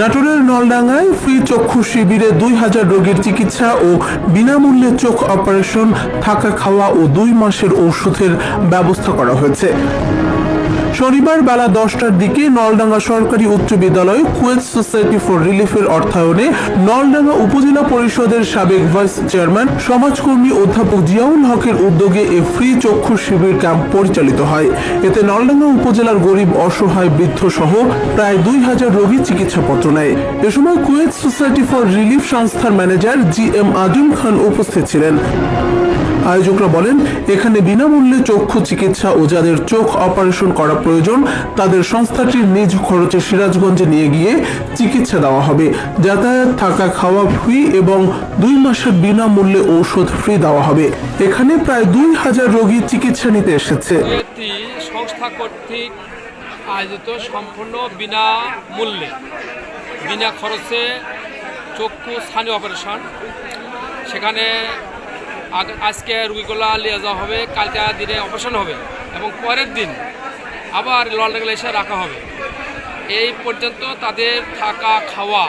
নাটোরের নলডাঙ্গায় ফ্রি চক্ষু শিবিরে দুই হাজার রোগীর চিকিৎসা ও বিনামূল্যে চোখ অপারেশন, থাকা খাওয়া ও দুই মাসের ঔষধের ব্যবস্থা করা হয়েছে। শনিবার বেলা দশটার দিকে নলডাঙ্গা সরকারি উচ্চ বিদ্যালয় কুয়েত সোসাইটি ফর রিলিফের অর্থায়নে নলডাঙ্গা উপজেলা পরিষদের সাবেক ভাইস চেয়ারম্যান, সমাজকর্মী অধ্যাপক জিয়াউল হকের উদ্যোগে এ ফ্রি চক্ষু শিবির ক্যাম্প পরিচালিত হয়। এতে নলডাঙ্গা উপজেলার গরিব, অসহায় বৃদ্ধ সহ প্রায় দুই হাজার রোগী চিকিৎসাপত্র নেয়। এ সময় কুয়েত সোসাইটি ফর রিলিফ সংস্থার manager G M Azam Khan উপস্থিত ছিলেন। আয়োজকরা বলেন, এখানে বিনামূল্যে চক্ষু চিকিৎসা ও যাদের চোখ অপারেশন করা প্রয়োজন, তাদের সংস্থাটির নিজ খরচে সিরাজগঞ্জে নিয়ে গিয়ে চিকিৎসা দেওয়া হবে। যাতায়াত, থাকা, খাওয়া ফ্রি এবং দুই মাসের বিনামূল্যে ঔষধ ফ্রি দেওয়া হবে। এখানে প্রায় দুই হাজার রোগী চিকিৎসা নিতে এসেছে। সংস্থা কর্তৃক আয়োজিত সম্পূর্ণ বিনা মূল্যে বিনা খরচে চক্ষু স্থানীয় অপারেশন। সেখানে আজকে রুগীগুলা নিয়ে যাওয়া হবে, কালকে দিনে অপারেশন হবে এবং পরের দিন আবার লন্ডনে এসে রাখা হবে। এই পর্যন্ত তাদের থাকা খাওয়া,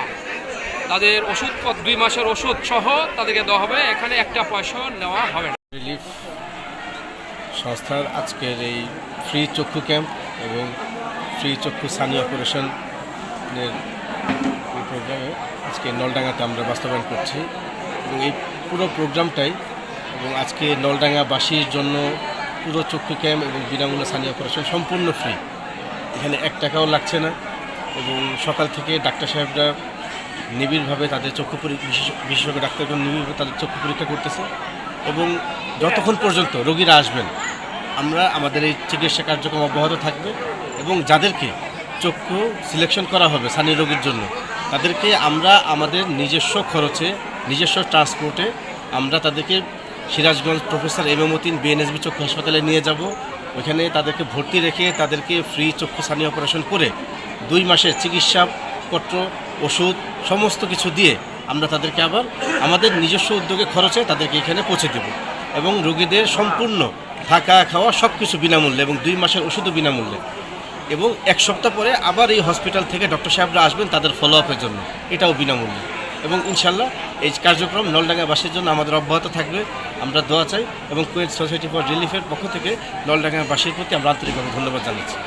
তাদের ওষুধ দুই মাসের ওষুধ সহ তাদেরকে দেওয়া হবে। এখানে একটা পয়সা নেওয়া হবে রিলিফ সংস্থার আজকের এই ফ্রি চক্ষু ক্যাম্প এবং ফ্রি চক্ষু সানি অপারেশনের প্রোগ্রামে আজকে নলডাঙ্গাতে আমরা বাস্তবায়ন করছি এবং এই পুরো প্রোগ্রামটাই এবং আজকে নলডাঙ্গাবাসীর জন্য পুরো চক্ষু ক্যাম্প এবং বিনামূল্যে সানি অপারেশন সম্পূর্ণ ফ্রি। এখানে এক টাকাও লাগছে না এবং সকাল থেকে ডাক্তার সাহেবরা নিবিড়ভাবে তাদের চক্ষু বিশেষজ্ঞ ডাক্তারগণ নিবিড়ভাবে তাদের চক্ষু পরীক্ষা করতেছে এবং যতক্ষণ পর্যন্ত রোগীরা আসবেন, আমরা আমাদের এই চিকিৎসা কার্যক্রম অব্যাহত থাকবে এবং যাদেরকে চক্ষু সিলেকশন করা হবে সানি রোগীর জন্য, তাদেরকে আমরা আমাদের নিজস্ব খরচে, নিজস্ব ট্রান্সপোর্টে আমরা তাদেরকে Sirajganj professor M Matin BNSB চক্ষু হাসপাতালে নিয়ে যাব। ওইখানে তাদেরকে ভর্তি রেখে তাদেরকে ফ্রি চক্ষু সানি অপারেশন করে দুই মাসের চিকিৎসাপত্র, ওষুধ, সমস্ত কিছু দিয়ে আমরা তাদেরকে আবার আমাদের নিজস্ব উদ্যোগে খরচে তাদেরকে এখানে পৌঁছে দেব এবং রোগীদের সম্পূর্ণ থাকা, খাওয়া সব কিছু বিনামূল্যে এবং দুই মাসের ওষুধও বিনামূল্যে। এবং এক সপ্তাহ পরে আবার এই হসপিটাল থেকে ডক্টর সাহেবরা আসবেন তাদের ফলো আপের জন্য। এটাও বিনামূল্যে। এবং ইনশাল্লাহ এই কার্যক্রম নলডাঙ্গা বাসের জন্য আমাদের অব্যাহত থাকবে। আমরা দোয়া চাই এবং কুয়েত সোসাইটি ফর রিলিফের পক্ষ থেকে নলডাঙ্গা বাসীর প্রতি আমরা আন্তরিকভাবে ধন্যবাদ জানাচ্ছি।